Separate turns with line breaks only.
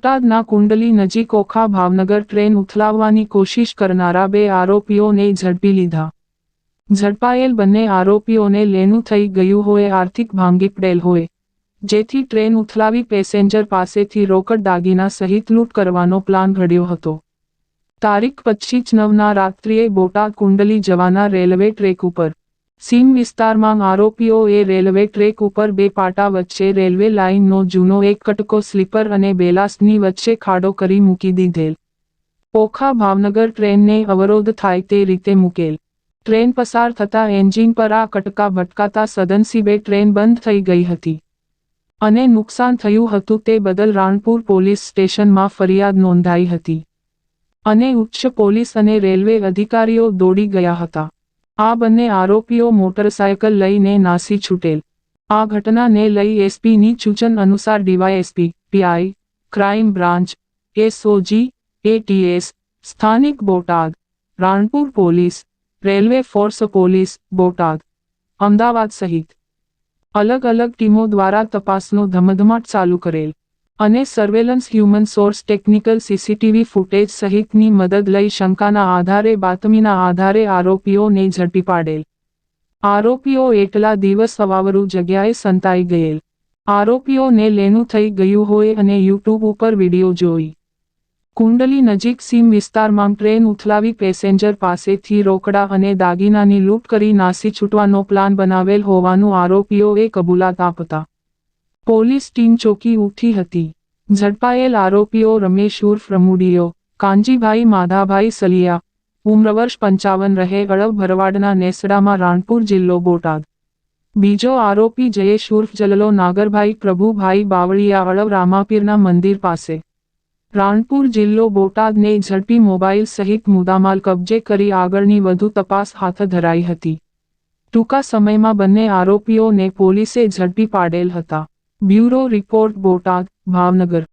બોટાદના કુંડલી નજીક ઓખા ભાવનગર ટ્રેન ઉથલાવવાની કોશિશ કરનારા બે આરોપીઓને ઝડપી લીધા. ઝડપાયેલ બંને આરોપીઓને લેનું થઈ ગયું હોય, આર્થિક ભાંગી પડેલ હોય. જેથી ટ્રેન ઉથલાવી પેસેન્જર પાસેથી રોકડ દાગીના સહિત લૂંટ કરવાનો પ્લાન ઘડ્યો હતો. તારીખ પચીસ નવના રાત્રિએ બોટાદ કુંડલી જવાના રેલવે ટ્રેક ઉપર સીમ વિસ્તારમાં આરોપીઓએ રેલવે ટ્રેક ઉપર બે પાટા વચ્ચે રેલવે લાઇનનો જૂનો એક કટકો સ્લીપર અને બેલાસ્ટની વચ્ચે ખાડો કરી મૂકી દીધેલ. ઓખા ભાવનગર ટ્રેનને અવરોધ થાય તે રીતે મૂકેલ. ટ્રેન પસાર થતા એન્જિન પર આ કટકા ભટકાતા સદનસીબે ટ્રેન બંધ થઈ ગઈ હતી. અને નુકસાન થયું હતું તે બદલ રાણપુર પોલીસ સ્ટેશનમાં ફરિયાદ નોંધાઈ હતી. અને ઉચ્ચ પોલીસ અને રેલવે અધિકારીઓ દોડી ગયા હતા. આ બંને આરોપીઓ મોટરસાયકલ લઈને નાસી છૂટેલ. આ ઘટનાને લઈ એસપીની સૂચન અનુસાર DYSP PI crime branch, SOG, ATS, સ્થાનિક Botad, Ranpur police, railway force police, Botad, Ahmedabad સહિત અલગ અલગ ટીમો દ્વારા તપાસનો ધમધમાટ ચાલુ કરેલ. અને surveillance human source technical CCTV footage સહિતની મદદ લઈ શંકાના આધારે બાતમીના આધારે આરોપીઓને ઝડપી પાડેલ. આરોપીઓ એટલા દિવસ અવાવરૂ જગ્યાએ સંતાઈ ગયેલ. આરોપીઓને લેનું થઈ ગયું હોય અને યુટ્યુબ ઉપર વીડિયો જોઈ. કુંડલી નજીક સીમ વિસ્તારમાં ટ્રેન ઉથલાવી પેસેન્જર પાસેથી રોકડા અને દાગીનાની લૂંટ કરી નાસી છૂટવાનો પ્લાન બનાવેલ હોવાનું આરોપીઓએ કબૂલાત આપતા પોલીસ ટીમ ચોકી ઉઠી હતી. ઝડપાયેલ આરોપીઓ રમેશ ઉર્ફ રમુડિયો કાંજીભાઈ માધાભાઈ સલિયા ઉમ્રવર્ષ પંચાવન રહે અળવ ભરવાડના નેસડામાં રાણપુર જિલ્લો બોટાદ. બીજો આરોપી જયેશ ઉર્ફ જલલો નાગરભાઈ પ્રભુભાઈ બાવળિયા અળવ રામાપીરના મંદિર પાસે. રાણપુર જિલ્લો બોટાદને ઝડપી મોબાઈલ સહિત મુદ્દામાલ કબજે કરી આગળની વધુ તપાસ હાથ ધરાઈ હતી. ટૂંકા સમયમાં બંને આરોપીઓને પોલીસે ઝડપી પાડેલ હતા. Bureau report Botad Bhavnagar